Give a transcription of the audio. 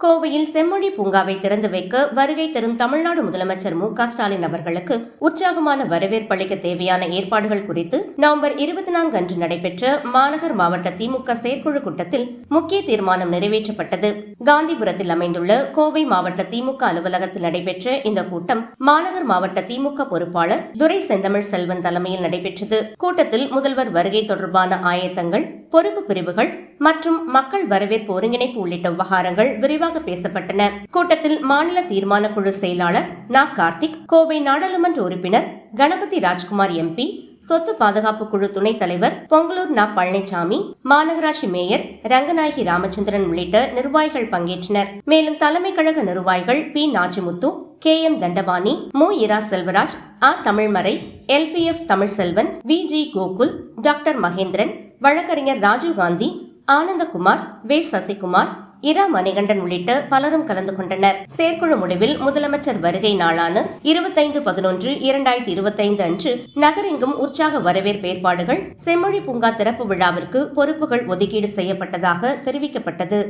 கோவையில் செம்மொழி பூங்காவை திறந்து வைக்க வருகை தரும் தமிழ்நாடு முதலமைச்சர் மு க ஸ்டாலின் அவர்களுக்கு உற்சாகமான வரவேற்பளிக்க தேவையான ஏற்பாடுகள் குறித்து நவம்பர் இருபத்தி நான்கு அன்று நடைபெற்ற மாநகர் மாவட்ட திமுக செயற்குழு கூட்டத்தில் முக்கிய தீர்மானம் நிறைவேற்றப்பட்டது. காந்திபுரத்தில் அமைந்துள்ள கோவை மாவட்ட திமுக அலுவலகத்தில் நடைபெற்ற இந்த கூட்டம் மாநகர் மாவட்ட திமுக பொறுப்பாளர் துரை செந்தமிழ் செல்வன் தலைமையில் நடைபெற்றது. கூட்டத்தில் முதல்வர் வருகை தொடர்பான ஆயத்தங்கள் பொறுப்பு பிரிவுகள் மற்றும் மக்கள் வரவேற்பு ஒருங்கிணைப்பு உள்ளிட்ட விவகாரங்கள் விரிவாக பேசப்பட்டன. கூட்டத்தில் மாநில தீர்மான குழு செயலாளர் நா. கார்த்திக் கோவை நாடாளுமன்ற உறுப்பினர் கணபதி ராஜ்குமார் எம்பி சொத்து பாதுகாப்பு குழு துணைத் தலைவர் பொங்கலூர் நா. பழனிசாமி மாநகராட்சி மேயர் ரங்கநாயகி ராமச்சந்திரன் உள்ளிட்ட நிர்வாகிகள் பங்கேற்றனர். மேலும் தலைமை கழக நிர்வாகிகள் P. Nachimuthu K. M. Thandapani மு. இரா. செல்வராஜ் ஆ Tamilmarai LPF Tamilselvan V. G. Gokul doctor Mahendran வழக்கறிஞர் ராஜீவ்காந்தி ஆனந்தகுமார் வே. சசிகுமார் இரா மணிகண்டன் உள்ளிட்ட பலரும் கலந்து கொண்டனர். செயற்குழு முடிவில் முதலமைச்சர் வருகை நாளான இருபத்தைந்து பதினொன்று இரண்டாயிரத்தி இருபத்தைந்து அன்று நகரெங்கும் உற்சாக வரவேற்பு ஏற்பாடுகள் செம்மொழி பூங்கா திறப்பு விழாவிற்கு பொறுப்புகள் ஒதுக்கீடு செய்யப்பட்டதாக தெரிவிக்கப்பட்டது.